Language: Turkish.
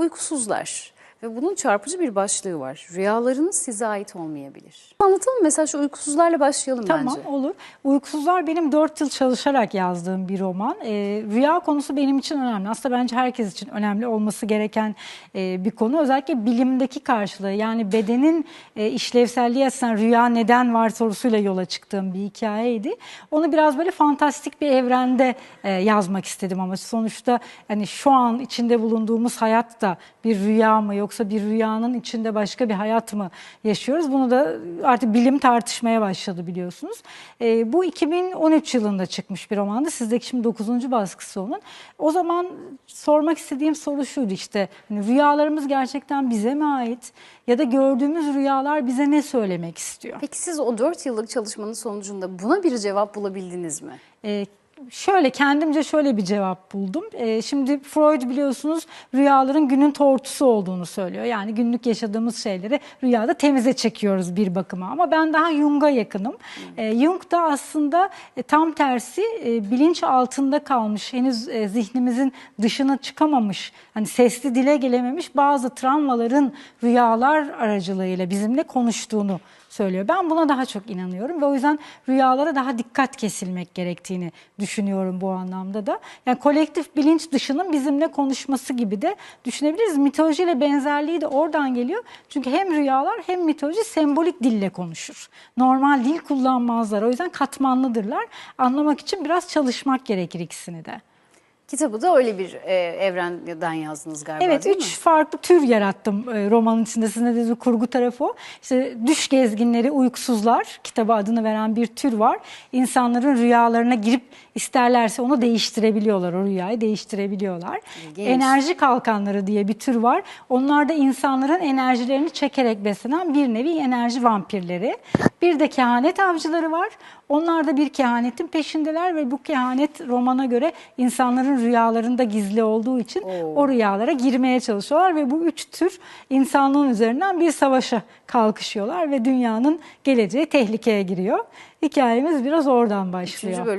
Uykusuzlar ve bunun çarpıcı bir başlığı var. Rüyalarınız size ait olmayabilir. Anlatalım mesela şu uykusuzlarla başlayalım Tamam bence. olur. Uykusuzlar benim 4 yıl çalışarak yazdığım bir roman. Ee, rüya konusu benim için önemli. Aslında bence herkes için önemli olması gereken e, bir konu. Özellikle bilimdeki karşılığı yani bedenin e, işlevselliği açısından rüya neden var sorusuyla yola çıktığım bir hikayeydi. Onu biraz böyle fantastik bir evrende e, yazmak istedim ama sonuçta hani şu an içinde bulunduğumuz hayat da bir rüya mı yoksa bir rüyanın içinde başka bir hayat mı yaşıyoruz? Bunu da artık bilim tartışmaya başladı biliyorsunuz. Ee, bu 2013 yılında çıkmış bir romandı. Sizdeki şimdi 9. baskısı onun. O zaman sormak istediğim soru şuydu işte. Hani rüyalarımız gerçekten bize mi ait? Ya da gördüğümüz rüyalar bize ne söylemek istiyor? Peki siz o 4 yıllık çalışmanın sonucunda buna bir cevap bulabildiniz mi? Ee, şöyle kendimce şöyle bir cevap buldum. Ee, şimdi Freud biliyorsunuz rüyaların günün tortusu olduğunu söylüyor. Yani günlük yaşadığımız şeyleri rüyada temize çekiyoruz bir bakıma. Ama ben daha Jung'a yakınım. Ee, Jung da aslında e, tam tersi e, bilinç altında kalmış, henüz e, zihnimizin dışına çıkamamış, hani sesli dile gelememiş bazı travmaların rüyalar aracılığıyla bizimle konuştuğunu söylüyor. Ben buna daha çok inanıyorum ve o yüzden rüyalara daha dikkat kesilmek gerektiğini düşünüyorum bu anlamda da. Yani kolektif bilinç dışının bizimle konuşması gibi de düşünebiliriz. Mitolojiyle benzerliği de oradan geliyor. Çünkü hem rüyalar hem mitoloji sembolik dille konuşur. Normal dil kullanmazlar. O yüzden katmanlıdırlar. Anlamak için biraz çalışmak gerekir ikisini de. Kitabı da öyle bir e, evrenden yazdınız galiba Evet, değil üç mi? farklı tür yarattım e, romanın içinde. Sizin dediğiniz kurgu tarafı o. İşte düş gezginleri, uykusuzlar kitaba adını veren bir tür var. İnsanların rüyalarına girip isterlerse onu değiştirebiliyorlar, o rüyayı değiştirebiliyorlar. İlginç. Enerji kalkanları diye bir tür var. Onlar da insanların enerjilerini çekerek beslenen bir nevi enerji vampirleri. Bir de kehanet avcıları var. Onlar da bir kehanetin peşindeler ve bu kehanet romana göre insanların rüyalarında gizli olduğu için Oo. o rüyalara girmeye çalışıyorlar ve bu üç tür insanlığın üzerinden bir savaşa kalkışıyorlar ve dünyanın geleceği tehlikeye giriyor. Hikayemiz biraz oradan başlıyor. Üçüncü bölüm.